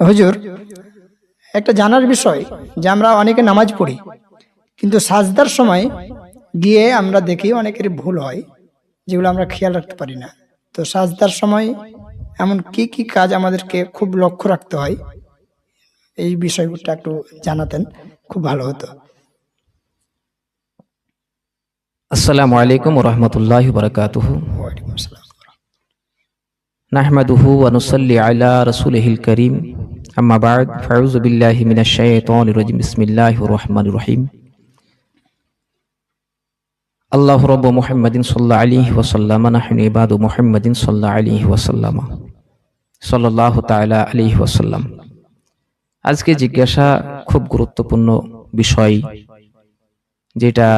হুজুর একটা জানার বিষয় যে আমরা অনেকে নামাজ পড়ি কিন্তু সাজদার সময় গিয়ে আমরা দেখি অনেকেরই ভুল হয় যেগুলো আমরা খেয়াল রাখতে পারি না। তো সাজদার সময় এমন কি কি কাজ আমাদেরকে খুব লক্ষ্য রাখতে হয়? এই বিষয়টা একটু জানাতেন খুব ভালো হতো। আসসালামু আলাইকুম রহমতুল্লাহ বরকাতুহু নাহমাদুহু ওয়া নুসাল্লি আলা রাসূলিহিল কারীম। আম্মা বা'দ ফাউযু বিল্লাহি মিনাশ শাইতানির রাজিম বিসমিল্লাহির রহমানির রহিম আল্লাহ রব্বু মুহাম্মাদিন সাল্লাল্লাহু আলাইহি ওয়া সাল্লাম নাহনু ইবাদু মুহাম্মাদিন সাল্লাল্লাহু আলাইহি ওয়া সাল্লাম সাল্লাল্লাহু তাআলা আলাইহি ওয়া সাল্লাম আজকে জিজ্ঞাসা খুব গুরুত্বপূর্ণ বিষয়, যেটা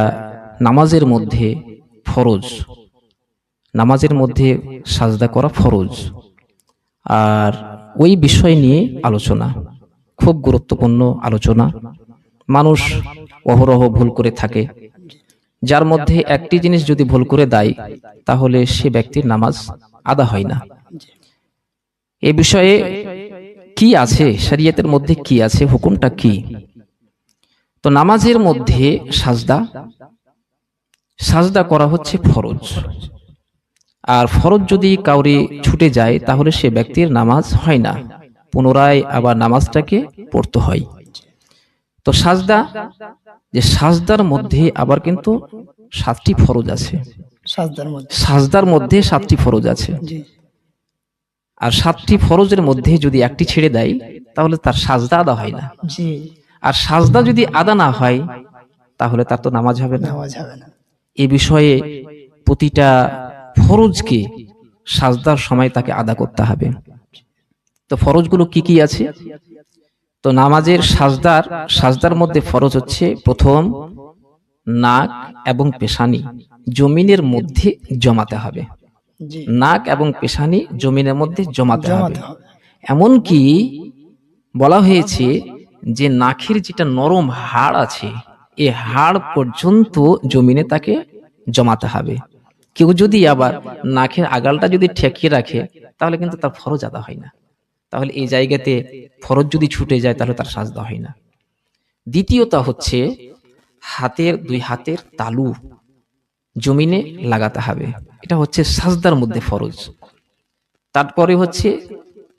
নামাজের মধ্যে ফরজ। নামাজের মধ্যে সাজদা করা ফরজ। আর ওই বিষয় নিয়ে আলোচনা, খুব গুরুত্বপূর্ণ আলোচনা। মানুষ অহরহ ভুল করে থাকে। যার মধ্যে একটি জিনিস যদি ভুল করে দেয়, তাহলে সে ব্যক্তির নামাজ আদা হয় না। এ বিষয়ে কি আছে? শরীয়তের মধ্যে কি আছে? হুকুমটা কি? তো নামাজের মধ্যে সাজদা সাজদা করা হচ্ছে ফরজ। আর ফরজ যদি কাউরে ছুটে যায় তাহলে সে ব্যক্তির নামাজ হয় না। পুনরায় আবার নামাজটাকে পড়তে হয়। তো সাজদা যে সাজদার মধ্যে আবার কিন্তু সাতটি ফরজ আছে। সাজদার মধ্যে। সাতটি ফরজ আছে। আর সাতটি ফরজের মধ্যে যদি একটি ছেড়ে দেয় তাহলে তার সাজদা আদা হয় না। আর সাজদা যদি আদা না হয় তাহলে তার তো নামাজ হবে না। নামাজ হবে না। এ বিষয়ে প্রতিটা ফরজকে সাজদার সময় তাকে আদা করতে হবে। তো ফরজগুলো কি কি আছে? তো নামাজের সাজদার সাজদার মধ্যে ফরজ হচ্ছে প্রথম নাক এবং পেশানি জমিনের মধ্যে জমাতে হবে। নাক এবং পেশানি জমিনের মধ্যে জমাতে হবে। এমনকি বলা হয়েছে যে নাকের যেটা নরম হাড় আছে এই হাড় পর্যন্ত জমিনে তাকে জমাতে হবে। কেউ যদি আবার নাকের আগালটা যদি ঠেকিয়ে রাখে, তাহলে কিন্তু তার ফরজ আদা হয় না। তাহলে এই জায়গাতে ফরজ যদি ছুটে যায়, তাহলে তার সাজদা হয় না। দ্বিতীয়তা হচ্ছে হাতের, দুই হাতের তালু জমিনে লাগাতে হবে। এটা হচ্ছে সাজদার মধ্যে ফরজ। তারপরে হচ্ছে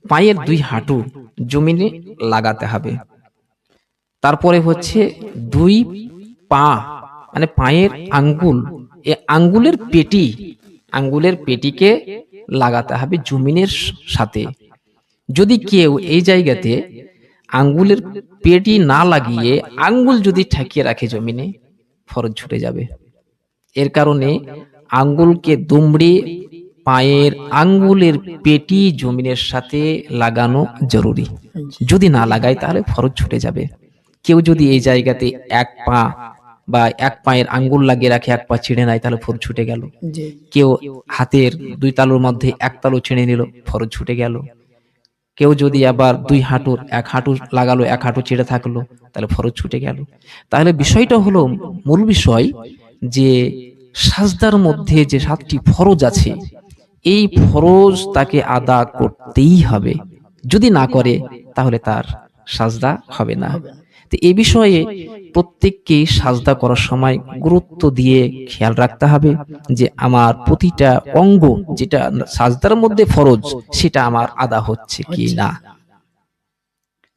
পায়ের দুই হাঁটু জমিনে লাগাতে হবে। তারপরে হচ্ছে দুই পা মানে পায়ের আঙ্গুল এ আঙ্গুলের পেটি আঙ্গুলের পেটিকে লাগাতে হবে জমিনের সাথে। যদি কেউ এই জায়গাতে আঙ্গুলের পেটি না লাগিয়ে আঙ্গুল যদি ঠেকিয়ে রাখে জমিনে ফরজ ছুটে যাবে। এর কারণে আঙ্গুলকে দুমড়ে পায়ের আঙ্গুলের পেটি জমিনের সাথে লাগানো জরুরি। যদি না লাগায় তাহলে ফরজ ছুটে যাবে। কেউ যদি এই জায়গাতে এক পা বা এক পায়ের আঙ্গুল লাগিয়ে রাখে এক পা ছিঁড়ে নেয় তাহলে ফরজ ছুটে গেল। কেউ হাতের দুই তালুর মধ্যে এক তালু ছিঁড়ে নিল ফরজ ছুটে গেল। কেউ যদি আবার দুই হাঁটুর এক হাঁটু লাগালো এক হাঁটু ছেড়ে থাকল তাহলে ফরজ ছুটে গেল। তাহলে বিষয়টা হলো মূল বিষয় যে সাজদার মধ্যে যে সাতটি ফরজ আছে এই ফরজ তাকে আদা করতেই হবে। যদি না করে তাহলে তার সাজদা হবে না। তো এ বিষয়ে প্রত্যেককে সাজদা করার সময় গুরুত্ব দিয়ে খেয়াল রাখতে হবে যে আমার প্রতিটা অঙ্গ যেটা সাজদার মধ্যে ফরজ, সেটা আমার আদা হচ্ছে কি না।